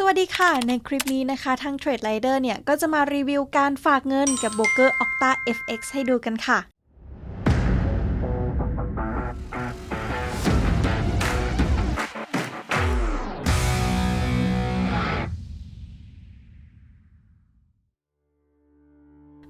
สวัสดีค่ะ ในคลิปนี้นะคะ ทาง Trade Rider เนี่ย ก็จะมารีวิวการฝากเงินกับโบรกเกอร์ Octa FX ให้ดูกันค่ะ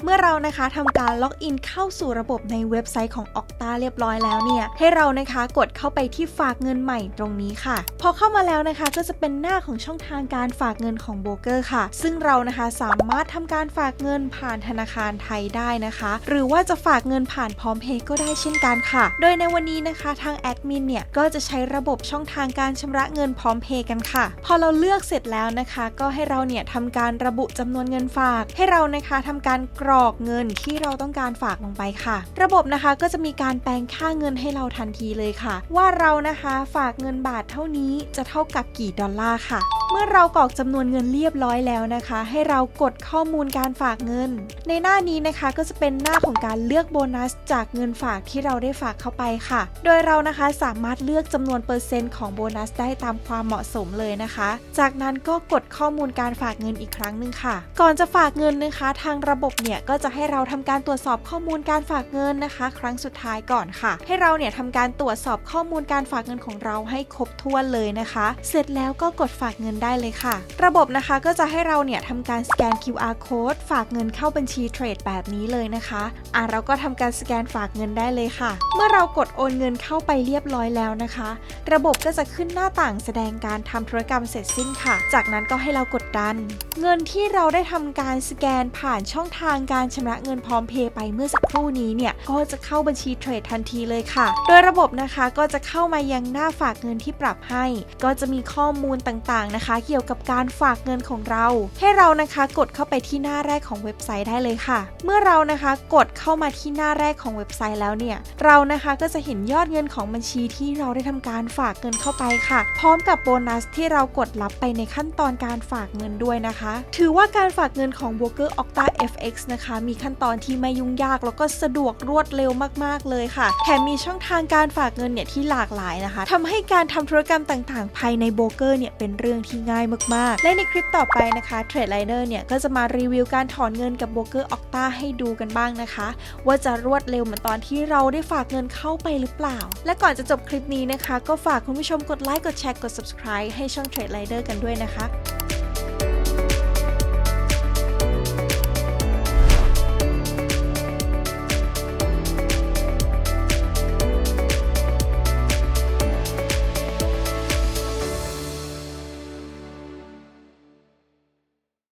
เมื่อเรานะคะทำการล็อกอินเข้าสู่ระบบในเว็บไซต์ของ Okta เรียบร้อยแล้วเนี่ย ให้เรานะคะกดเข้าไปที่ฝากเงินใหม่ตรงนี้ค่ะ พอเข้ามาแล้วนะคะก็จะเป็นหน้าของช่องทางการฝากเงินของโบรกเกอร์ค่ะ ซึ่งเรานะคะสามารถทำการฝากเงินผ่านธนาคารไทยได้นะคะ หรือว่าจะฝากเงินผ่านพร้อมเพย์ก็ได้เช่นกันค่ะ โดยในวันนี้นะคะทางแอดมินเนี่ยก็จะใช้ระบบช่องทางการชำระเงินพร้อมเพย์กันค่ะ พอเราเลือกเสร็จแล้วนะคะ ก็ให้เราเนี่ยทำการระบุจำนวนเงินฝาก ให้เรานะคะทำการกรอกเงินที่เราต้องการฝากลงไปค่ะ ระบบนะคะก็จะมีการแปลงค่าเงินให้เราทันทีเลยค่ะ ว่าเรานะคะฝากเงินบาทเท่านี้จะเท่ากับกี่ดอลลาร์ค่ะ เมื่อเรากรอกจำนวนเงินเรียบร้อยแล้วนะคะ ให้เรากดข้อมูลการฝากเงิน ในหน้านี้นะคะก็จะเป็นหน้าของการเลือกโบนัส จากเงินฝากที่เราได้ฝากเข้าไปค่ะ โดยเรานะคะสามารถเลือกจำนวนเปอร์เซ็นต์ของโบนัสได้ตามความเหมาะสมเลยนะคะ จากนั้นก็กดข้อมูลการฝากเงินอีกครั้งหนึ่งค่ะ ก่อนจะฝากเงินนะคะ ทางระบบเนี่ยก็จะให้เราทำการตรวจสอบข้อมูลการฝากเงินนะคะ ครั้งสุดท้ายก่อนค่ะ ให้เราเนี่ยทำการตรวจสอบข้อมูลการฝากเงินของเราให้ครบถ้วนเลยนะคะ เสร็จแล้วก็กดฝากเงินได้เลยค่ะ ระบบนะคะก็จะให้เราเนี่ยทำการสแกน QR code ฝากเงินเข้าบัญชีเทรดแบบนี้เลยนะคะอะเราก็ทำการสแกนฝากเงินได้เลยค่ะ เมื่อเรากดโอนเงินเข้าไปเรียบร้อยแล้วนะคะ ระบบก็จะขึ้นหน้าต่างแสดงการทำธุรกรรมเสร็จสิ้นค่ะ จากนั้นก็ให้เรากดดัน เงินที่เราได้ทำการสแกนผ่านช่องทางการชำระเงินพร้อมเพย์ไปเมื่อสักครู่นี้เนี่ยก็จะเข้าบัญชีเทรดทันทีเลยค่ะ โดยระบบนะคะก็จะเข้ามายังหน้าฝากเงินที่ปรับให้ ก็จะมีข้อมูลต่างๆนะคะ เกี่ยวกับการฝากเงินของเรา ให้เรานะคะกดเข้าไปที่หน้าแรกของเว็บไซต์ได้เลยค่ะ เมื่อเรานะคะกดเข้ามาที่หน้าแรกของเว็บไซต์แล้วเนี่ยเรานะคะก็จะเห็นยอดเงินของบัญชีที่เราได้ทำการฝากเงินเข้าไปค่ะ พร้อมกับโบนัสที่เรากดรับไปในขั้นตอนการฝากเงินด้วยนะคะ ถือว่าการฝากเงินของ b r o k e r Octa FX นะคะ มีขั้นตอนที่ไม่ยุ่งยากแล้วก็สะดวกรวดเร็วมากๆเลยค่ะ แถมมีช่องทางการฝากเงินเนี่ยที่หลากหลายนะคะทำให้การทำธุรกรรมต่างๆ ภายในโบเกอร์เนี่ยเป็นเรื่องที่ง่ายมากๆ และในคลิปต่อไปนะคะ Trade Rider เนี่ยก็จะมารีวิวการถอนเงินกับโบเกอร์ Octa ให้ดูกันบ้างนะคะ ว่าจะรวดเร็วเหมือนตอนที่เราได้ฝากเงินเข้าไปหรือเปล่า และก่อนจะจบคลิปนี้นะคะ ก็ฝากคุณผู้ชมกดไลค์กดแชร์กด subscribe ให้ช่อง Trade Rider กันด้วยนะคะ